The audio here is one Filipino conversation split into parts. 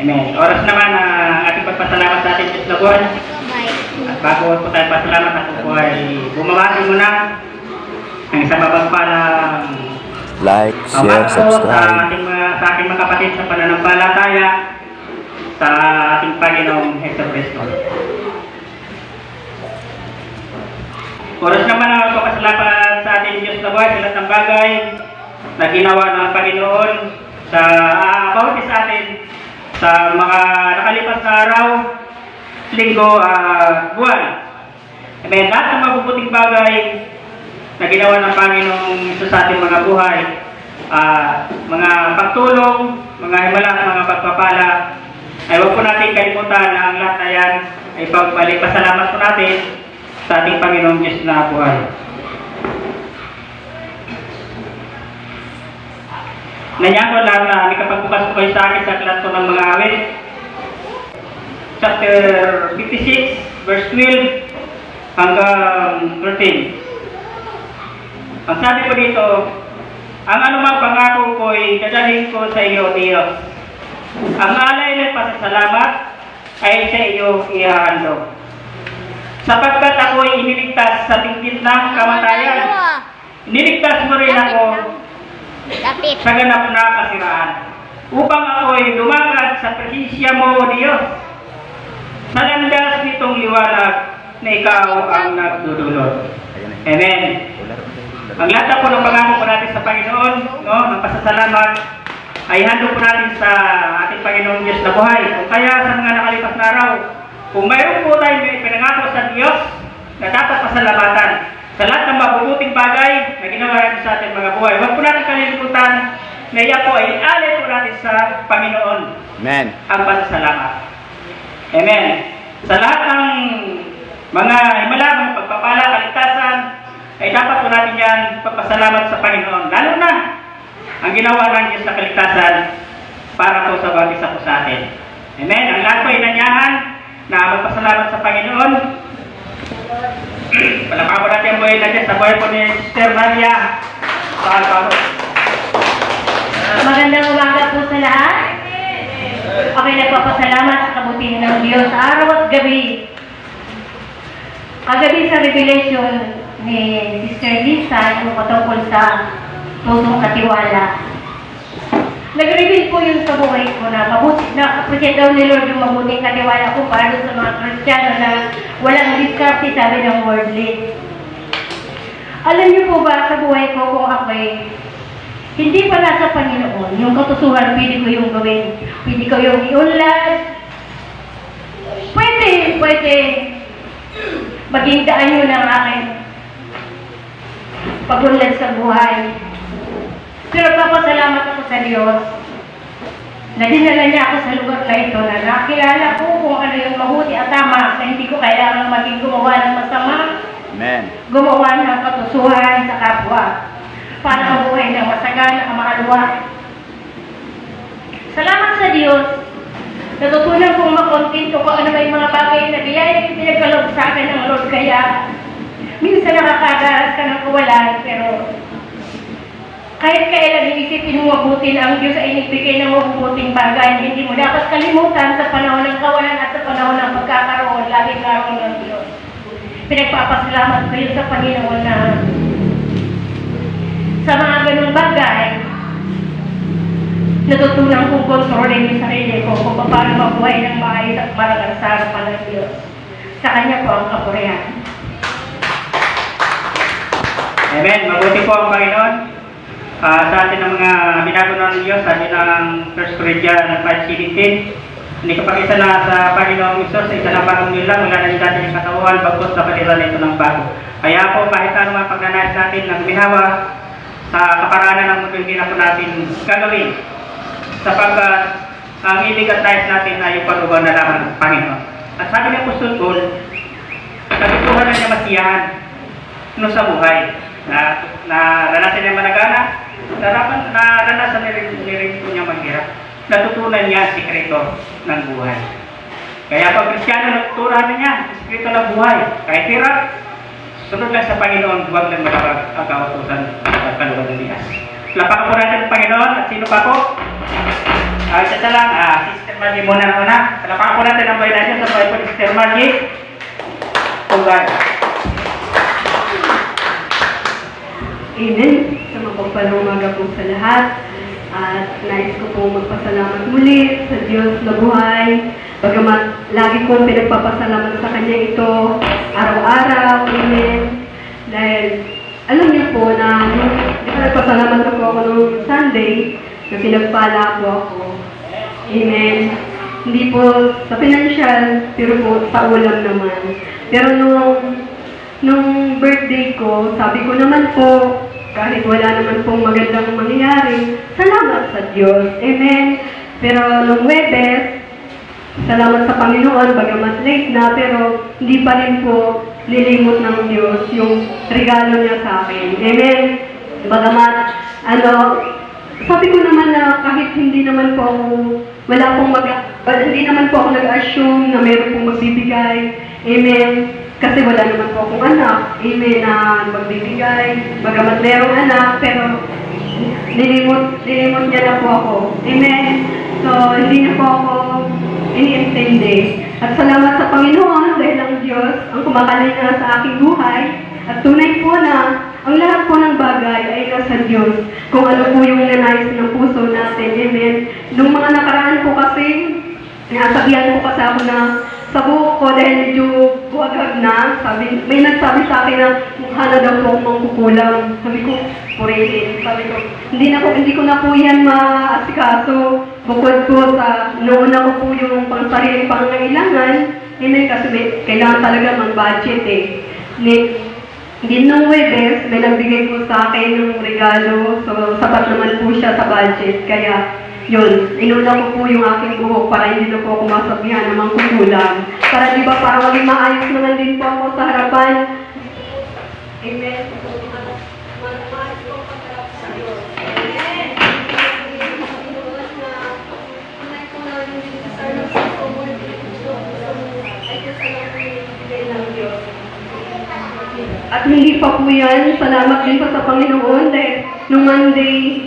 Amen. Oras naman na ating pagpasalamat sa ating Diyos na. At bago po tayo pasalamat, ako po ay bumabati muna ng isang mapagpalang Like, share, Amato sa subscribe. ating mga, sa aking mga kapatid sa pananampalataya sa ating Panginoong Heso Kristo. Oras naman na magpapasalamat sa ating Diyos na buhay sa lahat ng bagay na ginawa ng Panginoon sa uh, bawat isa atin sa mga nakalipas na araw, linggo, ah, buwan. Amen. Lahat ng mabubuting bagay na ginawa ng Panginoong sa ating mga buhay, ah, mga pagtulong, mga himala, mga pagpapala, ay huwag po natin kalimutan na ang lahat na yan ay pagbalik pasalamat po natin sa ating Panginoong Diyos na buhay. Nanyan ko lang na may kapagbukas po kayo sa akin sa klas ko ng mga awit. Chapter 56, verse 12 hanggang 13. Ang sabi ko dito, ang anumang pangako ko ay dadalhin ko sa iyo, Diyos. Ang alay ng pasasalamat ay sa iyo ihahandog. Sapagkat ako ay iniligtas sa tingkit ng kamatayan, iniligtas mo rin ako Lapit. sa ganap na kasiraan, upang ako ay lumakad sa presensya mo, O Diyos. Sa landas nitong liwanag na ikaw ang nagdudulot. Amen. Ang lahat po ng pangako po natin sa Panginoon, no, ng pasasalamat, ay handog po natin sa ating Panginoong Diyos na buhay. Kung kaya sa mga nakalipas na araw, kung mayroon po tayo may pinangako sa Diyos na dapat pasalamatan sa lahat ng mabubuting bagay na ginawa natin sa ating mga buhay. Huwag po natin kalilimutan na iyan po ay alay po natin sa Panginoon Amen. ang pasasalamat. Amen. Sa lahat ng mga himala, mga pagpapala, kaligtasan, ay dapat po natin yan pagpasalamat sa Panginoon. Lalo na ang ginawa ng Diyos sa kaligtasan para po sa bawat isa po sa atin. Amen. Ang lahat po ay nanyahan na magpasalamat sa Panginoon. Palakpan po natin ang buhay na Diyos sa buhay po ni Sister Maria. Sa. Magandang umaga po sa lahat. Ako'y nagpapasalamat sa kabutihan ng Diyos araw at gabi. Kagabi sa revelation ni Sister Lisa, yung patungkol sa tutong katiwala. Nag-reveal po yun sa buhay ko na mabuti na appreciate daw ni Lord yung mabuting katiwala ko para sa mga Kristiyano na walang diskarte sabi ng worldly. Alam niyo po ba sa buhay ko kung ako'y hindi pa nasa Panginoon, yung katotohanan, pwede ko yung gawin. Pwede ko yung iunlad. Pwede, pwede. Maging daan yun ang akin. Pagunlad sa buhay. Pero papasalamat sa Diyos na dinala niya ako sa lugar na ito na nakilala ko kung ano yung mabuti at tama na hindi ko kailangan maging gumawa ng masama Amen. gumawa ng katusuhan sa kapwa para mabuhay ng masagana ang makalwa. Salamat sa Diyos. Natutunan kong makontento ko ano may mga bagay na biyaya yung pinagkalog sa akin ng Lord. Kaya minsan nakakadaras ka ng kawalan pero kahit kailan iisipin mo mabuti ang Diyos ay nagbigay ng mabubuting bagay, hindi mo dapat kalimutan sa panahon ng kawalan at sa panahon ng pagkakaroon, laging karoon ng Diyos. Pinagpapasalamat yun sa Panginoon na sa mga ganung bagay, natutunan kong kontrolin yung sarili ko kung paano mabuhay ng maayos at marangal sa harapan ng Diyos. Sa Kanya po ang kapurihan. Amen. Mabuti po ang Panginoon. Ah, sa atin ng mga binago ng Diyos, sabi ng 1 Corinthians 5.17, hindi kapag isa na sa Panginoong Isos, isa na bagong nila, wala na yung dati ng katawan, bagkos na palitan ito ng bago. Kaya po, kahit ano man pagnanais natin ng binawa, sa kaparanan ng mundo, hindi na po natin gagawin. Sapagkat ang ibig at nais natin ay yung pag-ugaw na lamang ng Panginoon. At sabi ng Apostol Paul, Kagituhan na niya masiyahan no sa buhay na naranasan niya managana, narapan, naranasan rin po niya maghirap. Natutunan niya sikreto ng buhay. Kaya pag Kristiyano, natutunan na niya sikreto ng buhay. Kahit hirap, sunod lang sa Panginoon, huwag lang malabag ang kautusan at kaluwag ng Diyos. Lapakan po natin ang Panginoon at sino pa po? Ah, isa na lang, ah, Sister Margie muna na una. Palapakan po natin ang bayan natin sa bahay po ni Sister Margie. Pugay. Amen. Mapagpalang umaga po sa lahat. At nais ko po magpasalamat muli sa Diyos na buhay. Bagamat lagi kong pinagpapasalamat sa Kanya ito araw-araw. Amen. Dahil alam niyo po na di ba nagpasalamat na po ako nung Sunday na pinagpala po ako. Amen. Hindi po sa financial, pero po sa ulam naman. Pero nung Nung birthday ko, sabi ko naman po, kahit wala naman pong magandang mangyayari, salamat sa Diyos. Amen. Pero nung Webes, salamat sa Panginoon, bagamat late na, pero hindi pa rin po nilimot ng Diyos yung regalo niya sa akin. Amen. Bagamat, ano, sabi ko naman na kahit hindi naman po ako, wala pong mag, hindi naman po ako nag-assume na meron pong magbibigay. Amen. Kasi wala naman po akong anak. Amen na magbibigay. Bagamat merong anak, pero nilimot, nilimot niya na po ako. Amen. So, hindi niya po ako iniintindi. At salamat sa Panginoon dahil ang Diyos ang kumakalinga sa aking buhay. At tunay po na ang lahat po ng bagay ay nasa Diyos. Kung ano po yung nanais ng puso natin. Amen. Nung mga nakaraan po kasi, nasabihan po kasi ako na sa buhok ko dahil medyo buwagag na. Sabi, may nagsabi sa akin na mukha na daw akong mangkukulang. Sabi ko, purihin. Sabi ko, hindi na po, hindi ko na po yan maasikaso. Bukod po sa, noon ako po yung pangsariling pangangailangan, hindi kasi may, kailangan talaga mag-budget eh. Ni, hindi nung Webes, may nagbigay po sa akin ng regalo. So, sapat naman po siya sa budget. Kaya, yun, inuna ko po yung aking buhok para hindi na po ako masabihan ng kukulang. Para di ba, para maging maayos naman din po ako sa harapan. Amen. At hindi pa po yan, salamat din po sa Panginoon dahil nung Monday,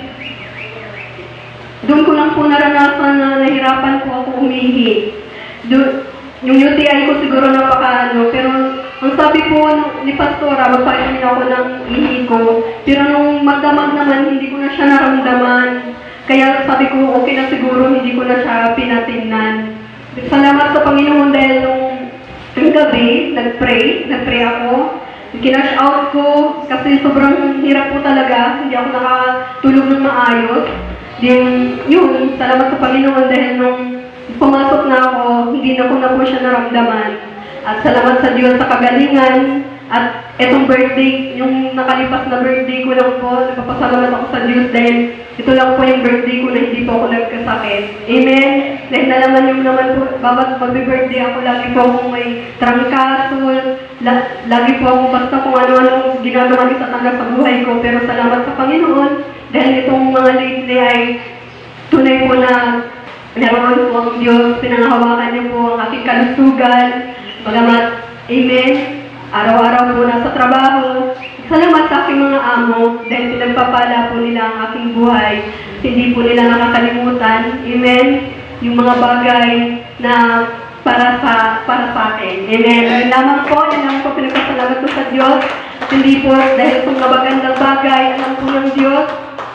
doon ko lang po naranasan na nahirapan po ako umihi. Doon, yung UTI ko siguro napakaano, pero ang sabi po ni Pastora, magpaimin ako ng ihi ko. Pero nung magdamag naman, hindi ko na siya naramdaman. Kaya sabi ko, okay na siguro, hindi ko na siya pinatingnan. Salamat sa Panginoon dahil nung, nung gabi, nag-pray, nag-pray ako. Kinash out ko kasi sobrang hirap po talaga. Hindi ako nakatulog ng maayos. Din, yun, salamat sa Panginoon dahil nung pumasok na ako, hindi na ko na po siya naramdaman. At salamat sa Diyos sa kagalingan. At etong birthday, yung nakalipas na birthday ko lang po, nagpapasalamat ako sa Diyos dahil ito lang po yung birthday ko na hindi po ako nagkasakit. Amen? Dahil nalaman yung naman po, babat magbe-birthday ako, lagi po akong may trangkaso, la, lagi po ako basta kung ano-ano ginagawa ni Satana sa buhay ko. Pero salamat sa Panginoon dahil itong mga lately ay tunay po na meron po ang Diyos, pinangahawakan niyo po ang aking kalusugan. Bagamat, Amen, araw-araw po nasa trabaho. Salamat sa aking mga amo dahil pinagpapala po nila ang aking buhay. Hindi po nila nakakalimutan. Amen. Yung mga bagay na para sa para sa akin. Amen. Yun lamang po, yun lamang po pinagpasalamat ko sa Diyos. Hindi po dahil sa mga magandang bagay, alam po ng Diyos,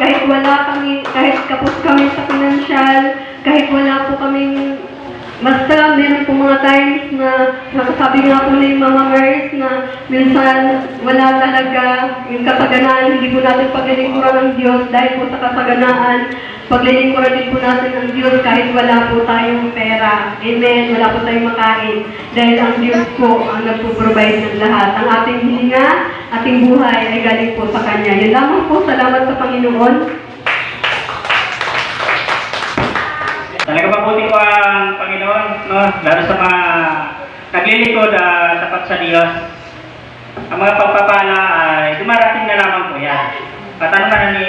kahit wala kami, kahit kapos kami sa financial, kahit wala po kaming Basta meron po mga times na nakasabi nga po ni Mama Mars na minsan wala talaga yung kasaganaan, hindi po natin paglilingkuran ng Diyos dahil po sa kasaganaan, paglilingkuran din po natin ng Diyos kahit wala po tayong pera. Amen. Wala po tayong makain. Dahil ang Diyos po ang nagpo-provide ng lahat. Ang ating hininga, ating buhay ay galing po sa Kanya. Yan lamang po. Salamat sa Panginoon. Talaga mabuti ko ang Panginoon, no? Lalo sa mga naglilingkod at tapat sa Diyos. Ang mga pagpapala ay dumarating na lamang po yan. At ano man ni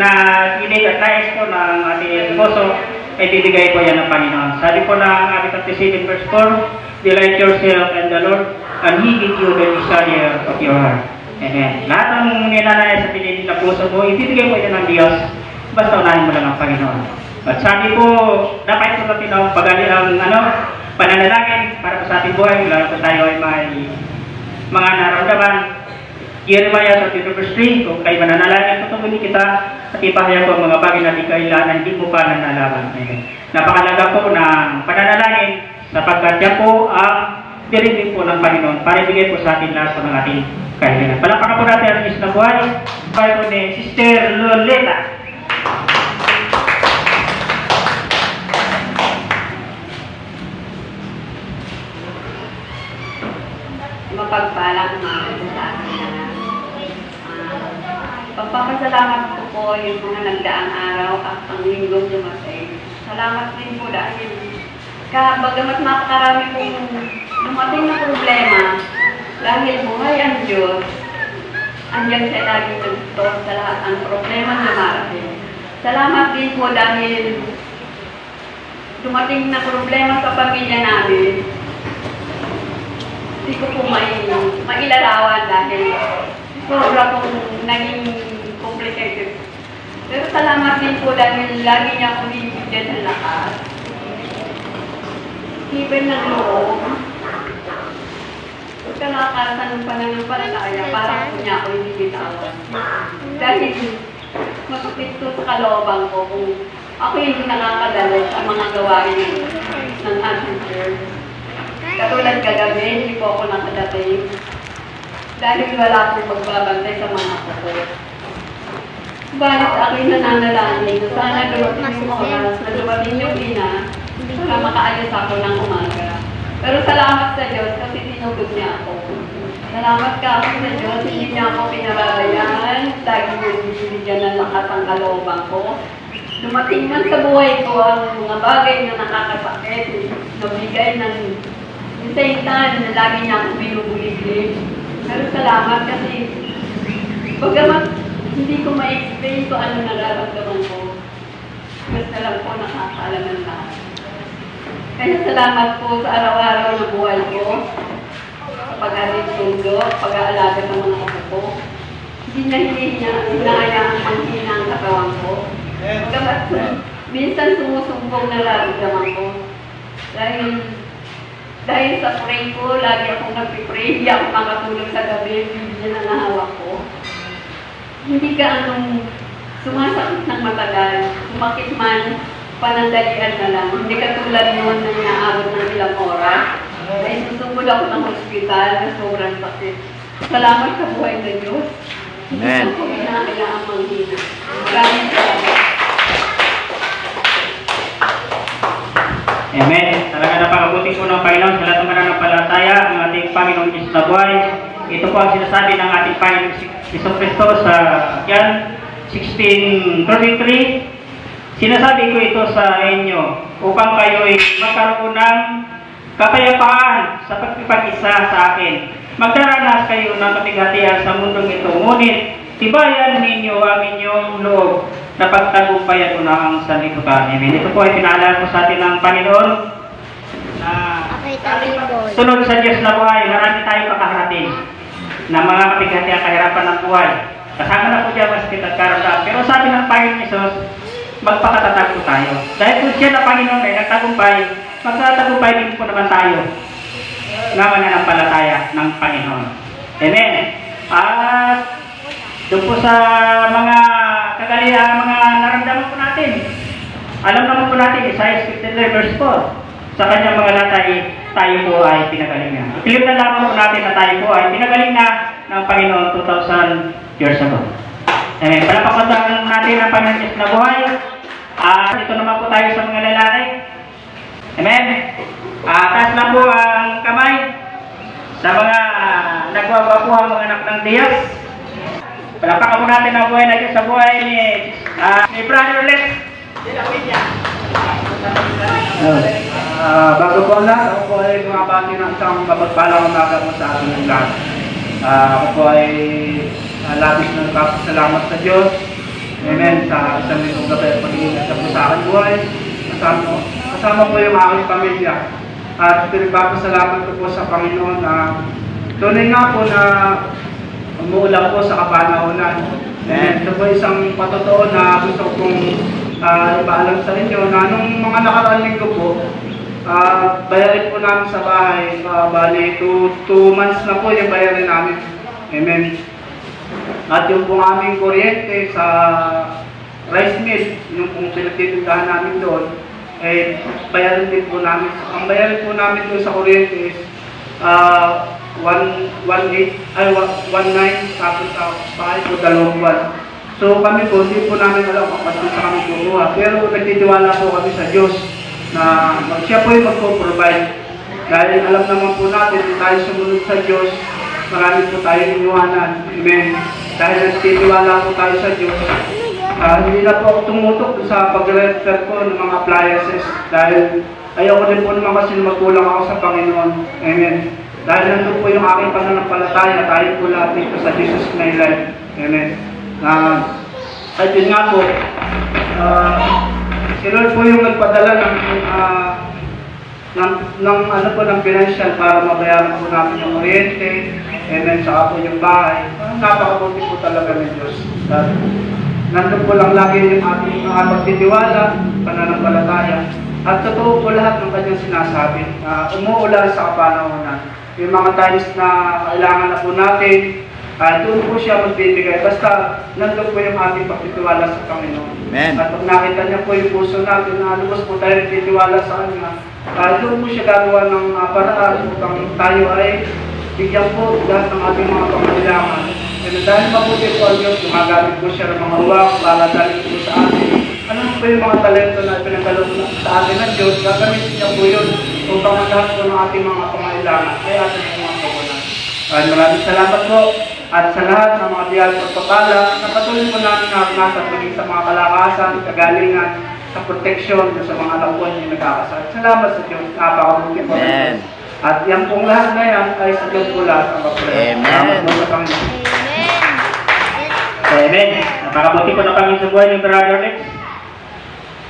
na inig at nais po ng ating esposo, ay bibigay po yan ng Panginoon. Sabi po ng aming 37 verse 4, Delight yourself in the Lord, and He give you the desire of your heart. Amen. Lahat ng ninanay sa pinili ng puso mo, ibibigay mo yan ng Diyos. Basta unahin mo lang ang Panginoon. At sabi ko, dapat ito natin ang pagali ang ano, pananalangin para sa ating buhay, lalo po tayo ay may mga nararamdaman. Jeremiah 33 verse 3, kung kayo mananalangin, tutungin kita at ipahayag ko ang mga bagay na di kailangan, hindi mo pa nanalaman. Amen. Napakalaga po ng pananalangin sapagkat yan po ang dirinig po ng Panginoon para ibigay po sa atin lahat sa mga ating kailangan. Palakpakan po natin ang Diyos na buhay. Po ni Sister Loleta. Mapagpalang umaga sa akin ah, pagpapasalamat ko po yung mga nagdaang araw at ang linggong dumating. Salamat din po dahil ka, bagamat napakarami pong dumating na problema, dahil buhay ang Diyos, andyan siya lagi nagtutol sa lahat ng problema na marating. Salamat din po dahil dumating na problema sa pamilya namin, hindi ko po may, mailarawan dahil sobra pong naging complicated. Pero salamat din po dahil lagi niya akong binibigyan ng lakas. Even ng loob. Kalakasan ng pananampalataya para po niya ako hindi bitawan. Dahil masupit to sa kalooban ko kung ako hindi nakakadalo sa mga gawain ng ating church. Katulad kagabi, hindi po ako nakadating. Dahil wala akong pagbabantay sa mga apo ko. Balit ako'y nananalangin na sana dumating yung oras na dumating yung ina para makaayos ako ng umaga. Pero salamat sa Diyos kasi tinugod niya ako. Salamat ka ako sa Diyos, hindi niya ako pinababayaan. Lagi niya binibigyan ng lakas ang kalooban ko. Dumating man sa buhay ko ang mga bagay na nakakasakit, nabigay ng yung Satan na lagi niya akong binubuliglig. Pero salamat kasi bagamat hindi ko ma-explain kung ano nararamdaman ko. Basta lang po nakakaalam ng lahat. Kaya salamat po sa araw-araw na buhay ko. Sa pag-alit sundo, pag-aalaga ng mga apo ko. Hindi na hinihiya, hinahayaan ang hina ang katawan ko. Bagamat minsan sumusumbong nararamdaman ko. Dahil dahil sa pray ko, lagi akong nagpipray, hindi ako makatulog sa gabi, bibigyan na nahawak ko. Hindi ka anong sumasakit ng matagal, sumakit man, panandalian na lang. Hindi ka tulad noon na inaabot ng ilang oras. Ay susugod ako ng hospital na sobrang sakit. Salamat sa buhay ng Diyos. Amen. Hindi ko kinakailangan manghina. Maraming salamat. Amen. Talaga napakabuti po ng Panginoon sa lahat ng mananampalataya ang ating Panginoon Diyos na buhay. Ito po ang sinasabi ng ating Panginoon Iso Kristo sa yan 1633. Sinasabi ko ito sa inyo upang kayo ay magkaroon ng kapayapaan sa pagpipag-isa sa akin. Magdaranas kayo ng kapighatian sa mundong ito. Ngunit tibayan ninyo ang inyong loob na pagtagumpayan ko na ang sanlibutan. Amen. Ito po ay pinaalala ko sa atin ng Panginoon na sunod sa Diyos na buhay, marami tayong kakaharapin na mga kapighati ang kahirapan ng buhay. Kasama na po dyan mas kita karamdam. Pero sabi ng Panginoon Isos, magpakatatag po tayo. Dahil kung siya na Panginoon ay nagtagumpay, magtatagumpay din po naman tayo na mananampalataya ng Panginoon. Amen. At doon po sa mga kagalian, mga naramdaman po natin. Alam naman po natin, Isaiah 53 verse 4. Sa kanyang mga latay, tayo po ay pinagaling na. Ikilim na lamang po natin na tayo po ay pinagaling na ng Panginoon 2,000 years ago. Amen. Palapakantahan natin ang Panginoon na buhay. At ito naman po tayo sa mga lalaki. Amen. Ah, taas lang po ang kamay sa mga nagwawapuhang mga anak ng Diyos. Palakpakan po natin ang buhay na Diyos sa buhay ni, ah, ni Brother Lex. Ah, bago po ang lahat, ako po ay bumabati ng isang mapagpalang umaga po sa ating lahat. Ah, ako po ay uh, labis na nagpapasalamat sa Diyos. Amen. Sa isang litong gabi at pagiging sa po sa aking buhay. Kasama, kasama po yung aking pamilya. At pinagpapasalamat ko po sa Panginoon na tunay nga po na umuulan po sa kapanahonan. Amen. Ito po isang patotoo na gusto kong ah, ipaalam sa inyo na nung mga nakaraan linggo po, ah, bayarin po namin sa bahay, ah, bali 2 months na po yung bayarin namin. Amen. At yung pong aming kuryente sa rice mill, yung pong pinagtitindahan namin doon, eh, bayarin din po namin. Ang bayarin po namin doon sa kuryente is ah 1, 1.8, ay 1.9 tapos sa bahay po dalawang buwan. So kami po, hindi po namin alam kung kasi sa kami kukuha. Pero nagtitiwala po kami sa Diyos na siya po yung magpo-provide. Dahil alam naman po natin, kung tayo sumunod sa Diyos, marami po tayong iniwanan. Amen. Dahil nagtitiwala po tayo sa Diyos, Ah, hindi na po ako tumutok sa pag-refer ko ng mga appliances dahil ayoko din po naman kasi magkulang ako sa Panginoon. Amen. Dahil nandun po yung aking pananampalataya, tayo po lahat dito sa Jesus my life. Amen. Na, at yun nga po, ah, si po yung nagpadala ng, ah, ng, ng ano po ng financial para mabayaran po namin yung kuryente, amen, saka po yung bahay. Napakabuti po talaga ng Diyos. At nandun po lang lagi yung ating mga pagtitiwala, pananampalataya. At totoo po lahat ng kanyang sinasabi. Uh, umuulan sa kapanahonan. Yung mga times na kailangan na po natin, uh, doon po siya magbibigay. Basta nandun po yung ating pagtitiwala sa Panginoon. Amen. At pag nakita niya po yung puso natin na lubos po tayo nagtitiwala sa Kanya, uh, doon po siya gagawa ng uh, paraan upang tayo ay bigyan po lahat ng ating mga pangailangan. And dahil mabuti po ang Diyos, gumagamit po siya ng mga uwak para dahil po sa atin. Ano po yung mga talento na pinagkaloob na sa atin ng Diyos, gagamitin niya po yun upang ang lahat po ng ating mga pangailangan ay ating mga kawalan. At maraming salamat po at sa lahat ng mga biyal pagpapala na patuloy po namin naranasan maging sa mga kalakasan, kagalingan, sa proteksyon sa mga anak po niyo nagkakasal. Salamat sa Diyos. Napakabuti po. Amen. Diyos. At yan pong lahat na yan ay sa Diyos po lahat ang kapatid. Amen. Salamat po sa Panginoon. Amen. Napakabuti po na kami sa buhay ni Brother Lex.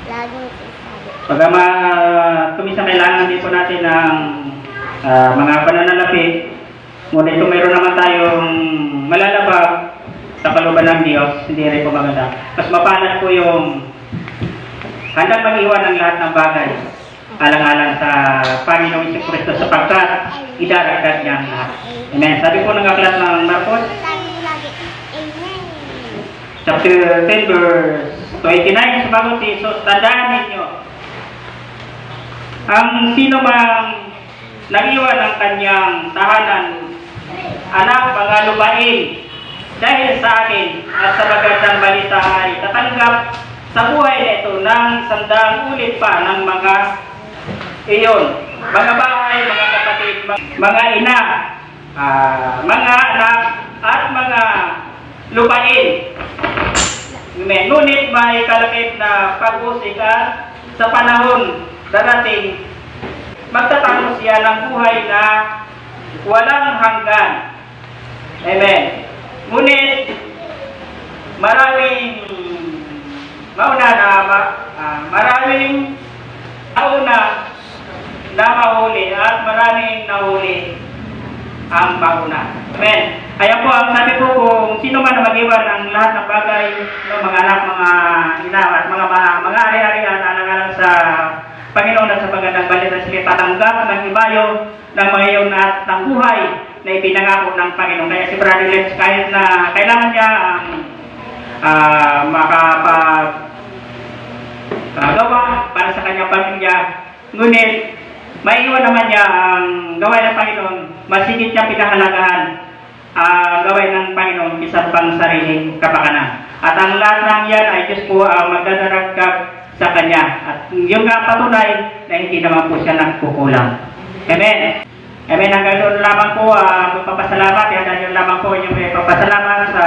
Laging sinasabi. Pagkama kumisa kailangan din po natin ng ah, mga pananalapi, ngunit kung mayroon naman tayong malalabag sa kaluban ng Diyos, hindi rin po maganda. Mas mapalad po yung handang mag-iwan ng lahat ng bagay alang-alang sa Panginoong Isis Kristo sapagkat idaragdag niya ang lahat. Amen. Sabi po ng aklat ng Marcos, Lagi, lagi. Chapter 10 verse 29 sumagot si Jesus, tandaan ninyo. Ang sino mang nag-iwan ng kanyang tahanan anak mga lupain dahil sa akin at sa magandang balita ay tatanggap sa buhay nito ng sandang ulit pa ng mga iyon. Mga bahay, mga kapatid, mga- ina, ah, mga anak at mga lupain Amen. Ngunit may kalakip na pag-usik at sa panahon darating, magtatapos siya ng buhay na walang hanggan. Amen. Ngunit maraming mauna na ma, ah, maraming nauna na mahuli at maraming nahuli ang mauna. Amen. Kaya po, ang sabi po kung sino man na mag-iwan ng lahat ng bagay ng mga anak, mga ina at mga mga, mga ari-arian alang-alang sa Panginoon at sa magandang balita sila tatanggap ng ibayo ng mga iyon at ng buhay na ipinangako ng Panginoon. Kaya si Brother Lenz, kahit na kailangan niya ang ah, makapag gawa para sa kanyang pamilya, ngunit maiiwan naman niya ang gawain ng Panginoon, masigit niya pinahalagahan ang gawain ng Panginoon kisa pang sariling kapakanan. At ang lahat ng yan ay Diyos po ang magdadaragdag sa Kanya. At yung nga patunay na hindi naman po siya nagkukulang. Amen. Amen. Hanggang doon lamang po, uh, magpapasalamat. Yan yun lamang po yung may papasalamat sa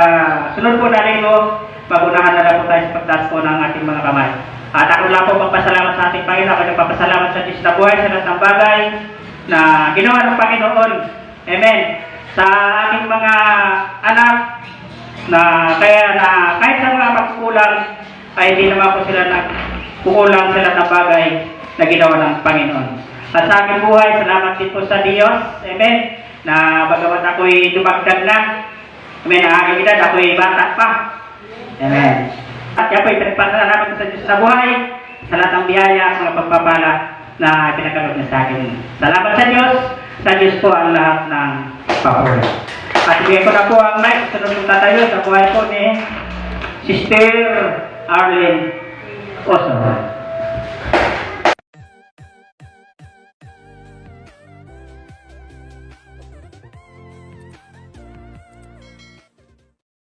sunod po na linggo. Magunahan na lang po tayo sa pagtaas po ng ating mga kamay. At ako lang po magpasalamat sa ating Panginoon. Ako nagpapasalamat sa Diyos na buhay sa lahat ng bagay na ginawa ng Panginoon. Amen. Sa aking mga anak na kaya na kahit sa mga pagkukulang ay hindi naman po sila nagkukulang sa lahat ng bagay na ginawa ng Panginoon. At sa aking buhay, salamat din po sa Diyos. Amen. Na bagamat ako'y dumagdag na. Amen. Ang aking edad, ako'y bata pa. Amen. At yan po, ipinagpasalamat ko sa Diyos sa buhay, sa lahat ng biyaya at mga pagpapala na pinagkaloob niya sa akin. Salamat sa Diyos. Sa Diyos po ang lahat ng papuri. At bigyan ko na po ang mic. Kong tatayo sa buhay po ni Sister Arlene Oso.